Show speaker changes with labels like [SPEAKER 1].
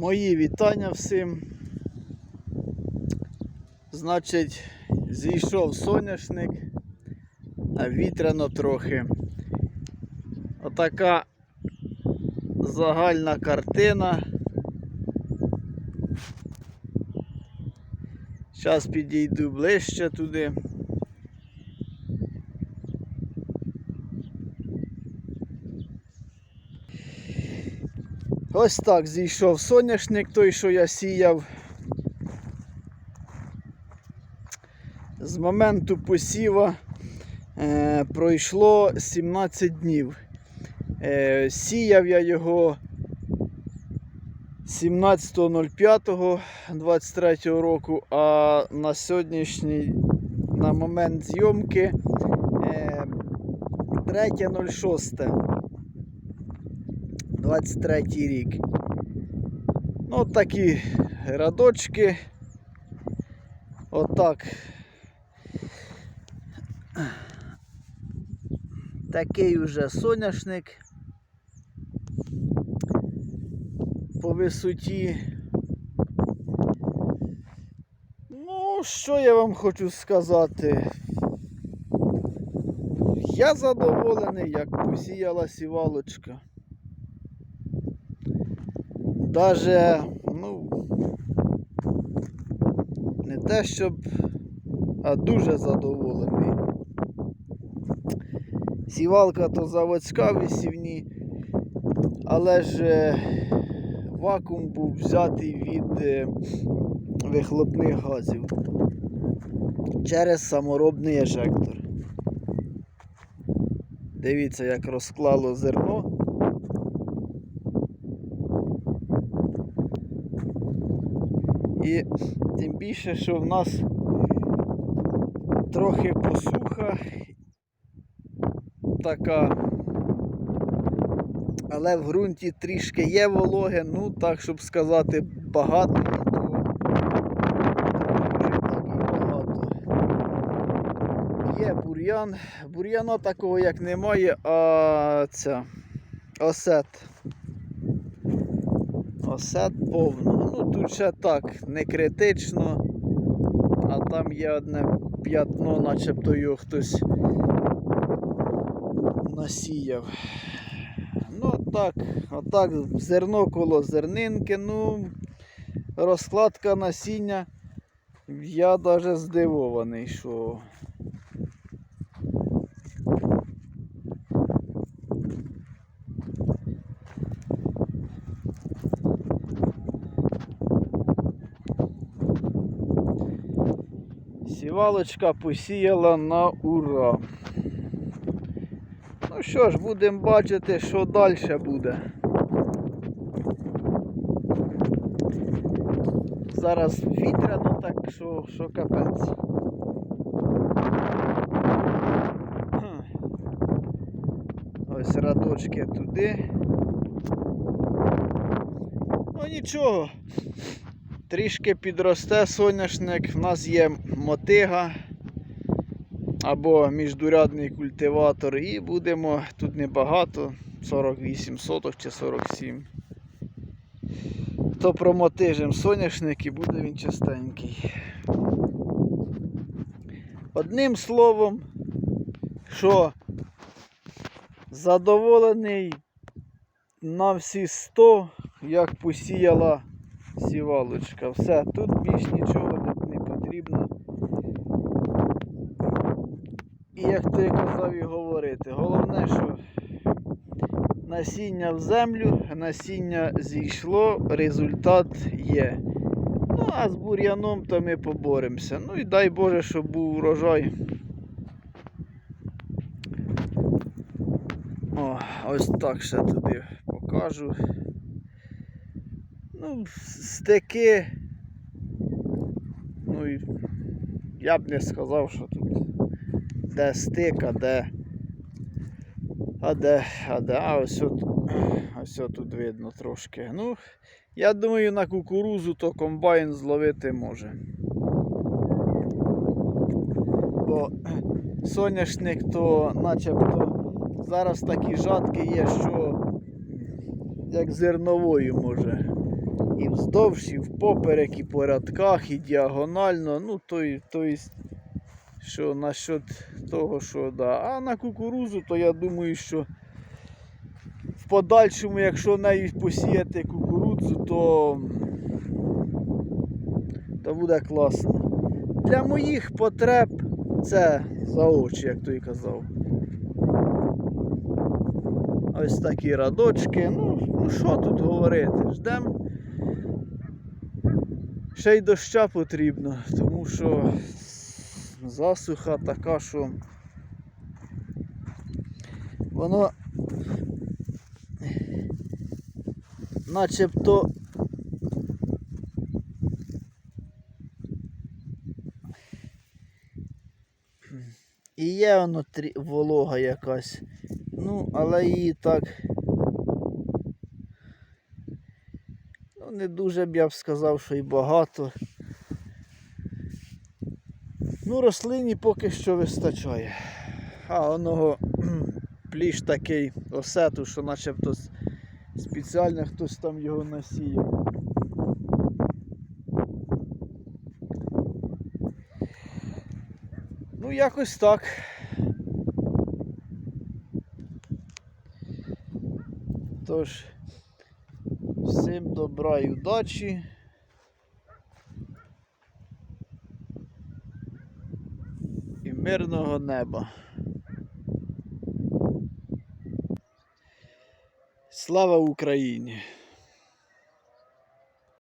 [SPEAKER 1] Мої вітання всім. Значить, зійшов соняшник, а вітряно трохи. Отака загальна картина. Зараз підійду ближче туди. Ось так зійшов соняшник, той, що я сіяв. З моменту посіва е, пройшло 17 днів. Е, сіяв я його 17.05.23 року, а на сьогоднішній на момент зйомки е, 3.06. 23 рік. Ну, такі радочки. Отак. Такий уже соняшник по висоті. Ну, що я вам хочу сказати? Я задоволений, як посіяла сівалочка. Даже, ну, не те, щоб, а дуже задоволений. Сівалка то заводська висівні, але ж е, вакуум був взятий від е, вихлопних газів через саморобний ежектор. Дивіться, як розклало зерно. І тим більше, що в нас трохи посуха така, але в ґрунті трішки є вологе, ну так, щоб сказати, багато, багато. Є бур'ян. Бур'яна такого як немає, а ця осет. Осет повно. Ну тут ще так, не критично. А там є одне п'ятно, начебто його хтось насіяв. Ну так, отак, зерно коло зернинки, ну, розкладка насіння. Я навіть здивований, що Сівалочка посіяла на ура. Ну що ж, будемо бачити, що далі буде. Зараз вітряно, так що, що капець. Ось радочки туди. Ну нічого. Трішки підросте соняшник, в нас є мотига або міждурядний культиватор і будемо тут небагато, 48 соток чи 47. То промотижимо соняшник і буде він чистенький. Одним словом, що задоволений на всі 100, як посіяла сівалочка. Все, тут більш нічого не, потрібно. І як то я казав і говорити, головне, що насіння в землю, насіння зійшло, результат є. Ну, а з бур'яном то ми поборемося. Ну і дай Боже, щоб був урожай. О, ось так ще туди покажу. Ну, стики. Ну і я б не сказав, що тут де стик, а де. А де, а де, а ось от, ось от тут видно трошки. Ну, я думаю, на кукурузу то комбайн зловити може. Бо соняшник то начебто зараз такі жатки є, що як зерновою може І вздовж, і впоперек, і по рядках, і діагонально. Ну, то, то єсть, що насчет того, що да. А на кукурузу, то я думаю, що в подальшому, якщо нею посіяти кукурудзу, то, то буде класно. Для моїх потреб це за очі, як той казав. Ось такі радочки. Ну, ну що тут говорити? Ждем. Ще й доща потрібно, тому що засуха така, що воно начебто і є воно волога якась. Ну, але її так. Ну, не дуже б я б сказав, що і багато. Ну, рослині поки що вистачає. А оного пліш такий осету, що начебто спеціально хтось там його насіяв. Ну, якось так. Тож, всім добра і удачі. І мирного неба. Слава Україні!